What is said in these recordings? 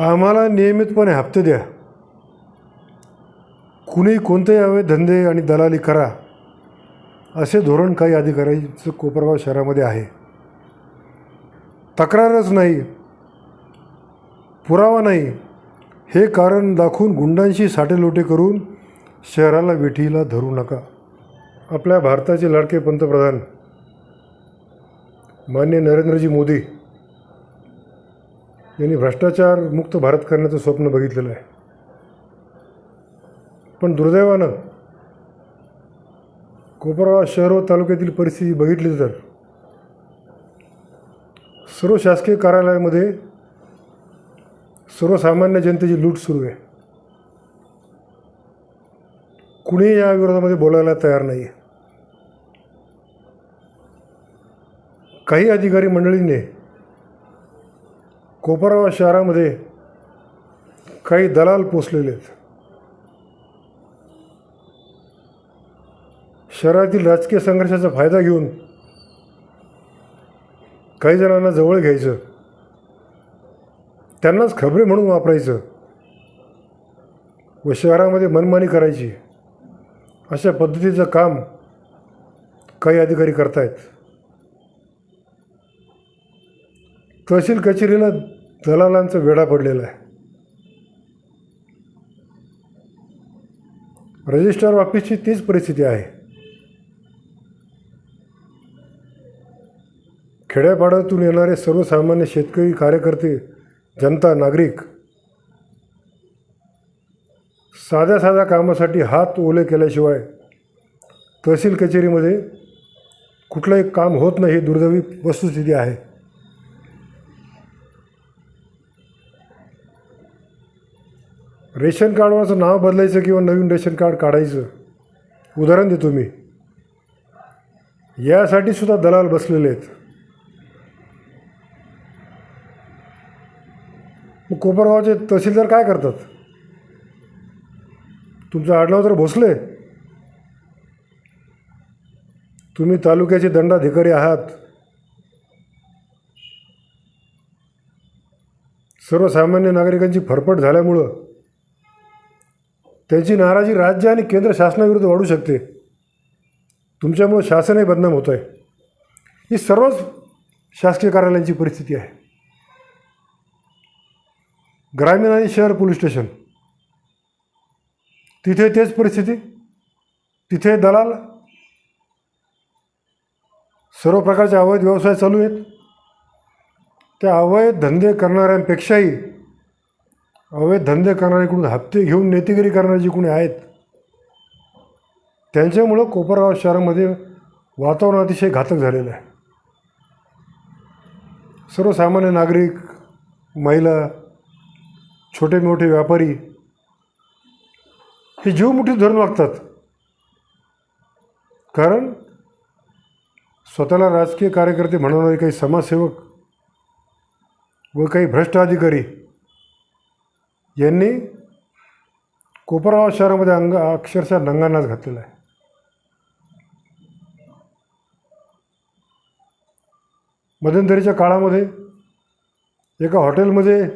आम्हाला नियमितपणे हप्ते द्या. कुणी कोणतेही हवे धंदे आणि दलाली करा असे धोरण काही अधिकाऱ्यांचं कोपरगाव शहरामध्ये आहे. तक्रारच नाही पुरावा नाही. हे कारण दाखवून गुंडांशी साटेलोटे करून शहराला वेठीला धरू नका. आपल्या भारताचे लाडके पंतप्रधान मान्य नरेंद्रजी मोदी यांनी भ्रष्टाचार मुक्त भारत करण्याचं स्वप्न बघितलेलं आहे. पण दुर्दैवानं कोपरा शहर व तालुक्यातील परिस्थिती बघितली तर सर्व शासकीय कार्यालयामध्ये सर्वसामान्य जनतेची लूट सुरू आहे. कुणीही या विरोधामध्ये बोलायला तयार नाही आहे काही अधिकारी मंडळींनी कोपरगाव शहरामध्ये काही दलाल पोचलेले आहेत. शहरातील राजकीय संघर्षाचा फायदा घेऊन काही जणांना जवळ घ्यायचं त्यांनाच खबरे म्हणून वापरायचं व शहरामध्ये मनमानी करायची अशा पद्धतीचं काम काही अधिकारी करतायत. तहसील कचेरीला दलालांचं वेढा पडलेला आहे. रजिस्ट्रार ऑफिसची तीच परिस्थिती आहे. खेड्यापाड्यातून येणारे सर्वसामान्य शेतकरी कार्यकर्ते जनता नागरिक साध्या साध्या कामासाठी हात ओले केल्याशिवाय तहसील कचेरीमध्ये कुठलंही काम होत नाही ही दुर्दैवी वस्तुस्थिती आहे. रेशन कार्डवरचं नाव बदलायचं किंवा नवीन रेशन कार्ड काढायचं? उदाहरण देतो मी. यासाठी सुद्धा दलाल बसलेले आहेत. मग कोपरगावचे तहसीलदार काय करतात? तुमचं आडनाव तर भोसले. तुम्ही तालुक्याचे दंडाधिकारी आहात. सर्वसामान्य नागरिकांची फरफट झाल्यामुळं त्यांची नाराजी राज्य आणि केंद्र शासनाविरुद्ध वाढू शकते. तुमच्यामुळं शासनही बदनाम होत आहे ही सर्वच शासकीय कार्यालयांची परिस्थिती आहे. ग्रामीण आणि शहर पोलीस स्टेशन. तिथे तेच परिस्थिती तिथे दलाल सर्व प्रकारचे अवैध व्यवसाय चालू आहेत. त्या अवैध धंदे करणाऱ्यांपेक्षाही अवैध धंदे करणाऱ्याकडून हप्ते घेऊन नेतेगिरी करणारे जे कोणी आहेत त्यांच्यामुळं कोपरगाव शहरामध्ये वातावरण अतिशय घातक झालेलं आहे. सर्वसामान्य नागरिक महिला छोटे मोठे व्यापारी हे जीव मुठीत धरून वागतात. कारण स्वतःला राजकीय कार्यकर्ते म्हणणारे काही समाजसेवक व काही भ्रष्ट अधिकारी यांनी कोपरगाव शहरामध्ये अंग अक्षरशः नंगानाच घातलेला आहे. मध्यंतरीच्या काळामध्ये एका हॉटेलमध्ये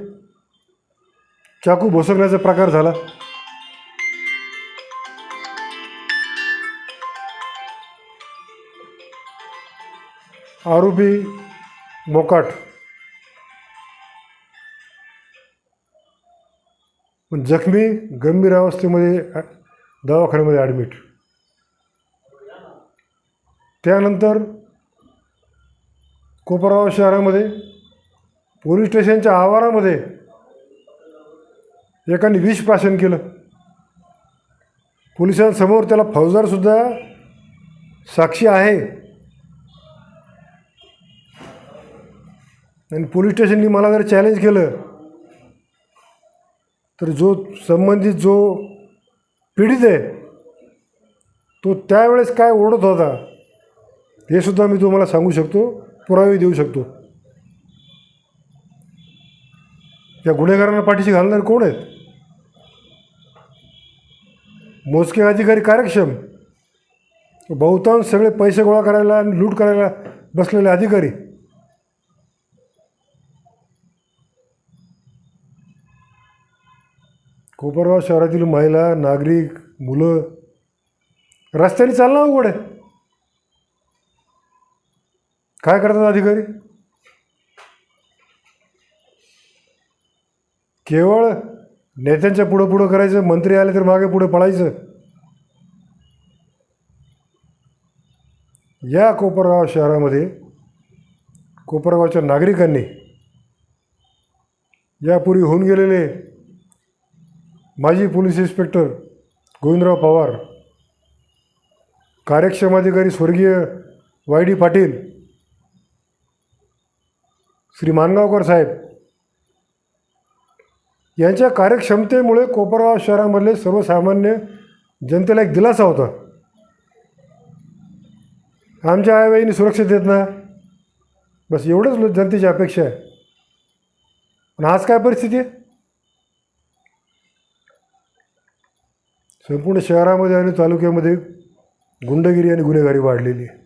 चाकू भोसकण्याचा प्रकार झाला. आरोपी मोकाट पण जखमी गंभीर अवस्थेमध्ये दवाखान्यामध्ये ॲडमिट त्यानंतर कोपरगाव शहरामध्ये पोलीस स्टेशनच्या आवारामध्ये एकाने विष प्राशन केलं. पोलिसांसमोर त्याला फौजदारसुद्धा साक्षी आहे. आणि पोलीस स्टेशननी मला जर चॅलेंज केलं तर जो संबंधित जो पीडित आहे तो त्यावेळेस काय ओढत होता हे सुद्धा मी तुम्हाला सांगू शकतो पुरावे देऊ शकतो. या गुन्हेगारांना पाठीशी घालणारे कोण आहेत? मोजके अधिकारी कार्यक्षम बहुतांश सगळे पैसे गोळा करायला आणि लूट करायला बसलेले अधिकारी. कोपरगाव शहरातील महिला नागरिक मुलं रस्त्याने चालणं अवघड आहे. काय करतात अधिकारी? केवळ नेत्यांच्या पुढं पुढं करायचं मंत्री आले तर मागे पुढे पळायचं. या कोपरगाव शहरामध्ये कोपरगावच्या नागरिकांनी यापूर्वी होऊन गेलेले माजी पोलीस इन्स्पेक्टर गोविंदराव पवार कार्यक्षम अधिकारी स्वर्गीय वाय डी पाटील श्री मानगावकर साहेब यांच्या कार्यक्षमतेमुळे कोपरगाव शहरामधले सर्वसामान्य जनतेला एक दिलासा होता. आमच्या आईबाईंनी सुरक्षित देत ना. बस एवढंच जनतेची अपेक्षा आहे. पण आज काय परिस्थिती आहे? संपूर्ण शहरामध्ये आणि तालुक्यामध्ये गुंडगिरी आणि गुन्हेगारी वाढलेली आहे.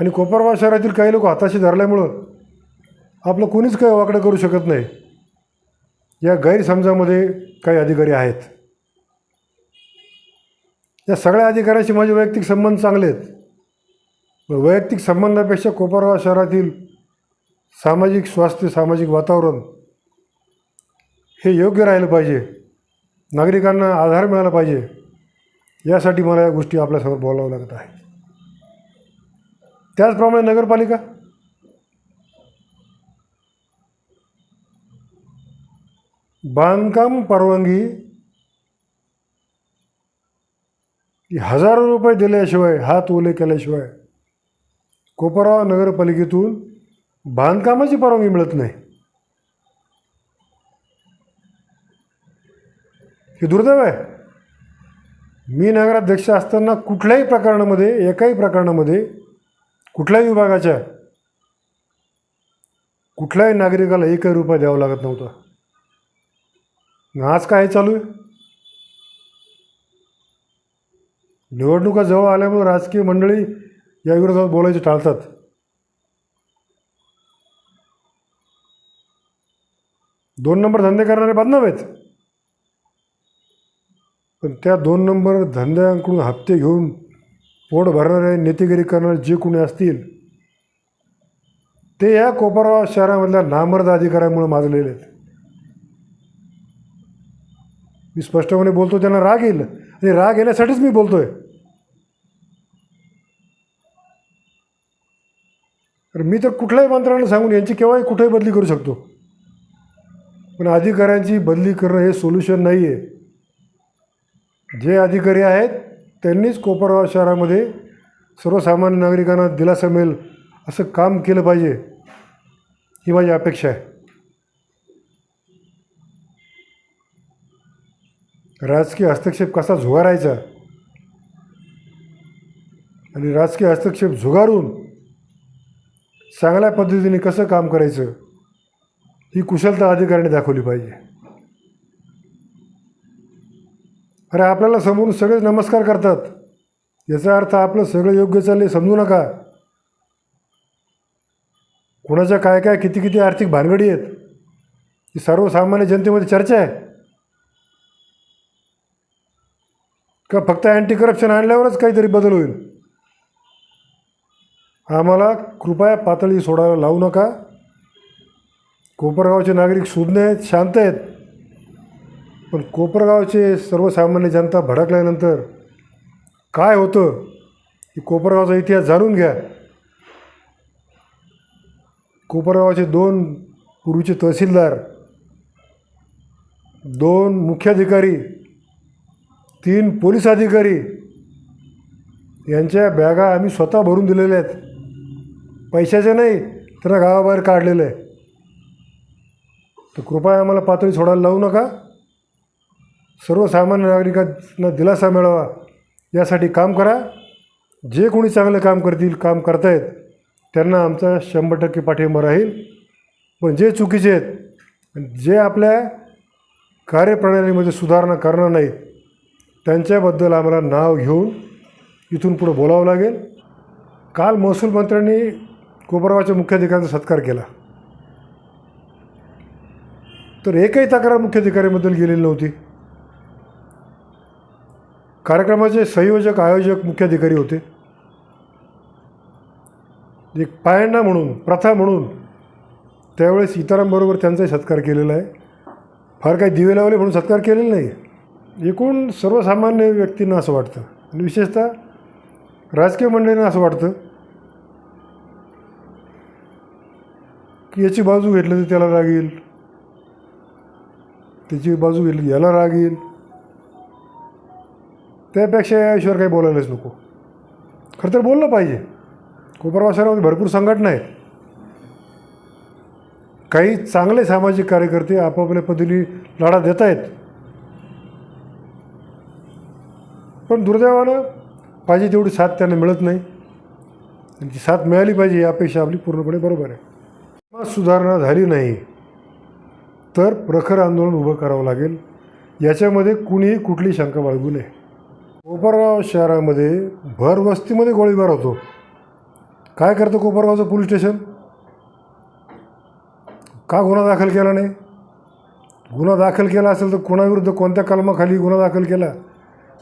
आणि कोपरगाव शहरातील काही लोक हाताशी धरल्यामुळं आपलं कोणीच काही वाकडं करू शकत नाही. या गैरसमजामध्ये काही अधिकारी आहेत. या सगळ्या अधिकाऱ्यांशी माझे वैयक्तिक संबंध चांगले आहेत. वैयक्तिक संबंधापेक्षा कोपरगाव शहरातील सामाजिक स्वास्थ्य सामाजिक वातावरण हे योग्य राहिलं पाहिजे. नागरिकांना आधार मिळाला पाहिजे. यासाठी मला या गोष्टी आपल्यासमोर बोलावं लागत आहे. त्याचप्रमाणे नगरपालिका. बांधकाम परवानगी हजारो रुपये दिल्याशिवाय हात ओले केल्याशिवाय कोपराव नगरपालिकेतून बांधकामाची परवानगी मिळत नाही. हे दुर्दैव आहे. मी नगराध्यक्ष असताना कुठल्याही प्रकरणामध्ये एकाही प्रकरणामध्ये कुठल्याही विभागाच्या कुठल्याही नागरिकाला एकही रुपया द्यावा लागत नव्हता. आज काय चालू आहे? निवडणुका जवळ आल्यामुळे राजकीय मंडळी या विरोधात बोलायचे टाळतात. दोन नंबर धंदे करणारे बदनाम आहेत. पण त्या दोन नंबर धंद्यांकडून हप्ते घेऊन पोट भरणारे नेतेगिरी करणारे जे कोणी असतील ते या कोपरगाव शहरामधल्या नामर्द अधिकाऱ्यामुळे माजलेले आहेत. मी स्पष्टपणे बोलतो त्यांना राग येईल. आणि राग येण्यासाठीच मी बोलतोय. तर मी तर कुठल्याही मंत्र्यांना सांगून यांची केव्हाही कुठेही बदली करू शकतो. पण अधिकाऱ्यांची बदली करणं हे सोल्युशन नाही आहे जे अधिकारी आहेत त्यांनीच कोपरगाव शहरामध्ये सर्वसामान्य नागरिकांना दिलासा मिळेल असं काम केलं पाहिजे. ही माझी अपेक्षा आहे. राजकीय हस्तक्षेप कसा झुगारायचा? आणि राजकीय हस्तक्षेप झुगारून चांगल्या पद्धतीने कसं काम करायचं? ही कुशलता अधिकाऱ्याने दाखवली पाहिजे. अरे आपल्याला समोरून सगळे नमस्कार करतात. याचा अर्थ आपलं सगळं योग्य चालले समजू नका. कोणाच्या काय काय किती किती आर्थिक भानगडी आहेत ही सर्वसामान्य जनतेमध्ये चर्चा आहे. का फक्त अँटी करप्शन आणल्यावरच काहीतरी बदल होईल? आम्हाला कृपया पातळी सोडायला लावू नका. कोपरगावचे नागरिक सुज्ञ आहेत शांत आहेत. पण कोपरगावचे सर्वसामान्य जनता भडकल्यानंतर काय होतं की कोपरगावचा इतिहास जाणून घ्या. कोपरगावचे दोन पूर्वीचे तहसीलदार दोन मुख्याधिकारी तीन पोलीस अधिकारी यांच्या बॅगा आम्ही स्वतः भरून दिलेल्या आहेत. पैशाच्या नाही त्यांना गावाबाहेर काढलेलं आहे. तर कृपया आम्हाला पातळी सोडायला लावू नका. सर्वसामान्य नागरिकांना दिलासा मिळावा यासाठी काम करा. जे कोणी चांगलं काम करतील काम करतायत त्यांना आमचा शंभर टक्के पाठिंबा राहील. पण जे चुकीचे आहेत जे आपल्या कार्यप्रणालीमध्ये सुधारणा करणार नाहीत त्यांच्याबद्दल आम्हाला नाव घेऊन इथून पुढं बोलावं लागेल. काल महसूल मंत्र्यांनी कोपरगावच्या मुख्याधिकाऱ्यांचा सत्कार केला. तर एकही तक्रार मुख्याधिकाऱ्याबद्दल गेलेली नव्हती. कार्यक्रमाचे संयोजक आयोजक मुख्याधिकारी होते. एक पायंडा म्हणून प्रथा म्हणून त्यावेळेस इतरांबरोबर त्यांचाही सत्कार केलेला आहे. फार काही दिवे लावले म्हणून सत्कार केलेला नाही. एकूण सर्वसामान्य व्यक्तींना असं वाटतं. आणि विशेषतः राजकीय मंडळींना असं वाटतं की याची बाजू घेतलं तर त्याला लागेल. तिची त्याची बाजू येईल याला राग येईल. त्यापेक्षा या विषयावर काही बोलायलाच नको. खरं तर बोललं पाहिजे. कोपरगाव शहरामध्ये भरपूर संघटना आहेत. काही चांगले सामाजिक कार्यकर्ते आपापल्या पद्धतीने लढा देत आहेत. पण दुर्दैवानं पाहिजे तेवढी साथ त्यांना मिळत नाही. त्यांची साथ मिळाली पाहिजे ही अपेक्षा आपली पूर्णपणे बरोबर आहे. समाज सुधारणा झाली नाही. तर प्रखर आंदोलन उभं करावं लागेल. याच्यामध्ये कुणीही कुठली शंका बाळगू नये. कोपरगाव शहरामध्ये भर वस्तीमध्ये गोळीबार होतो. काय करतं कोपरगावचं पोलीस स्टेशन? का गुन्हा दाखल केला नाही? गुन्हा दाखल केला असेल तर कोणाविरुद्ध कोणत्या कलमाखाली गुन्हा दाखल केला?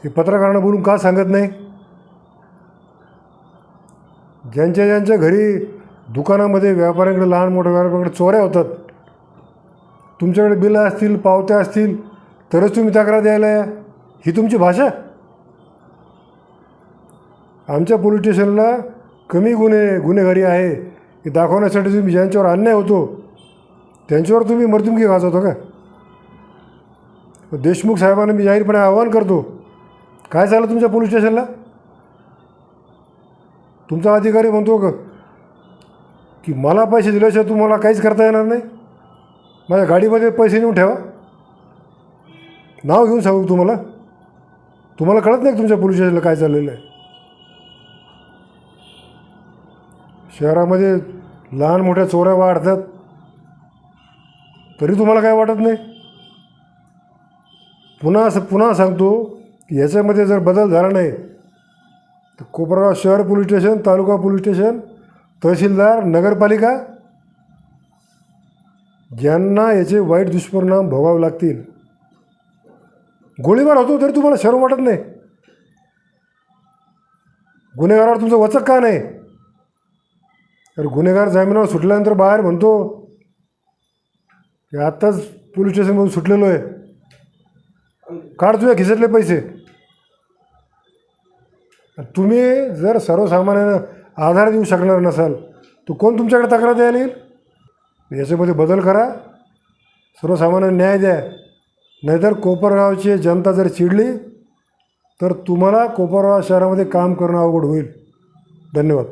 हे पत्रकारांना बोलून का सांगत नाही? ज्यांच्या ज्यांच्या घरी दुकानामध्ये व्यापाऱ्यांकडे लहान मोठ्या व्यापाऱ्यांकडे चोऱ्या होतात तुमच्याकडे बिलं असतील पावत्या असतील तरच तुम्ही तक्रार द्यायला या. ही तुमची भाषा. आमच्या पोलीस स्टेशनला कमी गुन्हे गुन्हेगारी आहे. हे दाखवण्यासाठी तुम्ही ज्यांच्यावर अन्याय होतो त्यांच्यावर तुम्ही मर्तुमकी गाजवतो का? देशमुख साहेबांना मी जाहीरपणे आवाहन करतो. काय झालं तुमच्या पोलीस स्टेशनला? तुमचा अधिकारी म्हणतो का की मला पैसे दिल्याशिवाय तुम्हाला काहीच करता येणार नाही? माझ्या गाडीमध्ये पैसे नेऊन ठेवा. नाव घेऊन सांगू तुम्हाला? तुम्हाला कळत नाही तुमच्या पोलीस स्टेशनला काय चाललेलं आहे? शहरामध्ये लहान मोठ्या चोऱ्या वाढतात. तरी तुम्हाला काय वाटत नाही? पुन्हा असं पुन्हा सांगतो की याच्यामध्ये जर बदल झाला नाही तर कोपरगाव शहर पोलीस स्टेशन तालुका पोलीस स्टेशन तहसीलदार नगरपालिका ज्यांना याचे वाईट दुष्परिणाम भोगावे लागतील. गोळीबार होतो तरी तुम्हाला शरम वाटत नाही. गुन्हेगारावर तुमचं वचक का नाही? तर गुन्हेगार जामिनावर सुटल्यानंतर बाहेर म्हणतो की आत्ताच पोलीस स्टेशनमधून सुटलेलो आहे. काढ तुझ्या खिशातले पैसे. तुम्ही जर सर्वसामान्यांना आधार देऊ शकणार नसाल तर कोण तुमच्याकडे तक्रार द्यायला येईल? याच्यामध्ये बदल करा. सर्वसामान्य न्याय द्या. नाहीतर कोपरगावची जनता जर चिडली तर तुम्हाला कोपरगाव शहरामध्ये काम करणं अवघड होईल. धन्यवाद.